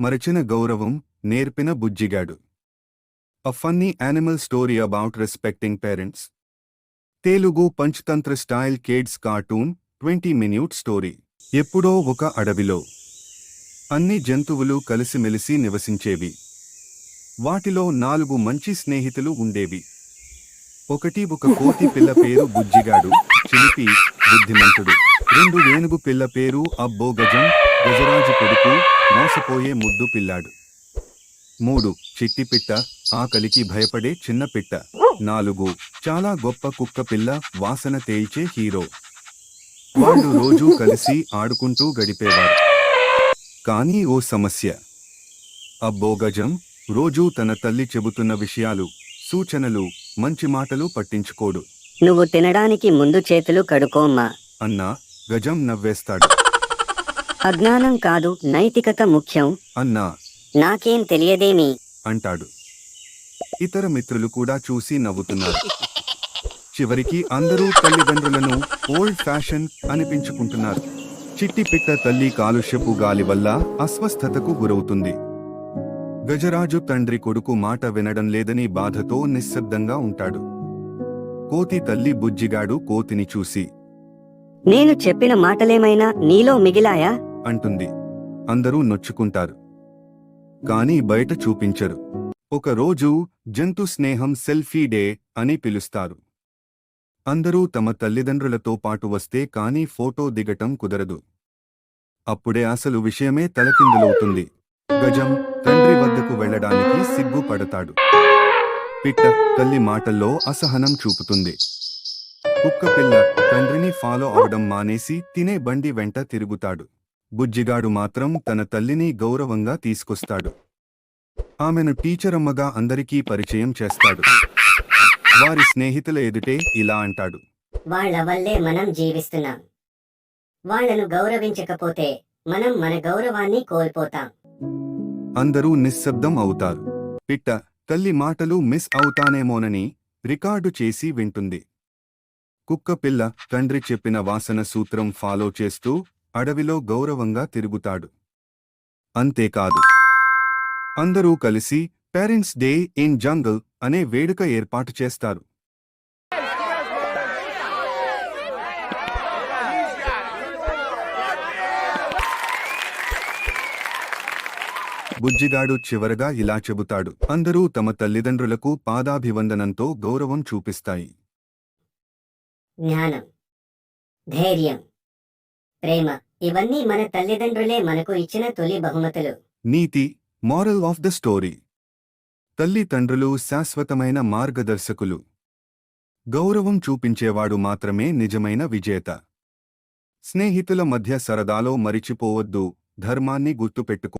మరచిన గౌరవం నేర్పిన Bujjigadu. A funny animal story about respecting parents Telugu Panchatantra style kids cartoon twenty minute story. ఎప్పుడో ఒక అడవిలో. అన్ని జంతువులు కలిసిమెలిసి నివసించేవి. వాటిలో నాలుగు మంచి స్నేహితులు ఉండేవి. ఒకటి ఒక కోతి పిల్ల పేరు బుజ్జిగాడు చిలిపి బుద్ధిమంతుడు. రెండు ఏనుగు పిల్ల పేరు అబ్బో గజం గజరాజు కొడుకు మోసపోయే ముద్దు పిల్లాడు. మూడు చిట్టి పిట్ట ఆకలికి భయపడే చిన్న పిట్ట. నాలుగు చాలా గొప్ప కుక్క పిల్ల వాసన తేల్చే హీరో. వాళ్ళు రోజూ కలిసి ఆడుకుంటూ గడిపేవారు. కానీ ఓ సమస్య. అబ్బో గజం రోజూ తన తల్లి చెబుతున్న విషయాలు సూచనలు మంచి మాటలు పట్టించుకోడు. నువ్వు తినడానికి ముందు చేతులు కడుకోమ్మా. అన్నా గజం నవ్వేస్తాడు. అజ్ఞానం కాదు నైతికత ముఖ్యం. అన్నా. నాకేం తెలియదేమి? అంటాడు. ఇతర మిత్రులు కూడా చూసి నవ్వుతున్నారు. చివరికి అందరూ తల్లిదండ్రులను ఓల్డ్ ఫ్యాషన్ అనిపించుకుంటున్నారు. చిట్టి పిట్ట తల్లి కాలుష్యపు గాలి వల్ల అస్వస్థతకు గురవుతుంది. గజరాజు తండ్రి కొడుకు మాట వినడం లేదని బాధతో నిశ్శబ్దంగా ఉంటాడు. కోతి తల్లి బుజ్జిగాడు కోతిని చూసి నేను చెప్పిన మాటలేమైనా నీలో మిగిలాయా? అంటుంది. అందరూ నొచ్చుకుంటారు. కానీ బయట చూపించరు. ఒక రోజు జంతు స్నేహం సెల్ఫీ డే అని పిలుస్తారు. అందరూ తమ తల్లిదండ్రులతో పాటు వస్తే కానీ ఫోటో దిగటం కుదరదు. అప్పుడే అసలు విషయమే తలకిందులవుతుంది. గజం తండ్రి వద్దకు వెళ్ళడానికి సిగ్గుపడతాడు. పిట్ట తల్లి మాటల్లో అసహనం చూపుతుంది. కుక్క పిల్ల తండ్రిని ఫాలో అవడం మానేసి తినే బండి వెంట తిరుగుతాడు. బుజ్జిగాడు మాత్రం తన తల్లిని గౌరవంగా తీసుకొస్తాడు. ఆమెను టీచరమ్మగా అందరికీ పరిచయం చేస్తాడు. వారి స్నేహితుల ఎదుటే ఇలా అంటాడు. వాళ్ళ వల్లే మనం జీవిస్తున్నాం. వాళ్ళను గౌరవించకపోతే మనం మన గౌరవాన్ని కోల్పోతాం. అందరూ నిశ్శబ్దం అవుతారు. పిట్ట తల్లి మాటలు మిస్ అవుతానేమోనని రికార్డు చేసి వింటుంది. కుక్క పిల్ల తండ్రి చెప్పిన వాసన సూత్రం ఫాలో చేస్తూ అడవిలో గౌరవంగా తిరుగుతాడు. అంతేకాదు. అందరూ కలిసి పేరెంట్స్ డే ఇన్ జంగల్ అనే వేడుక ఏర్పాటు చేస్తారు. బుజ్జిగాడు చివరగా ఇలా చెబుతాడు. అందరూ తమ తల్లిదండ్రులకు పాదాభివందనంతో గౌరవం చూపిస్తాయి. జ్ఞానం ధైర్యం ప్రేమ ఇవన్నీ మన తల్లిదండ్రులే మనకు ఇచ్చిన తొలి బహుమతులు. నీతి మారల్ ఆఫ్ ద స్టోరీ. తల్లి తండ్రులు శాశ్వతమైన మార్గదర్శకులు. గౌరవం చూపించేవాడు మాత్రమే నిజమైన విజేత. స్నేహితుల మధ్య సరదాలో మరిచిపోవద్దు ధర్మాన్ని గుర్తుపెట్టుకో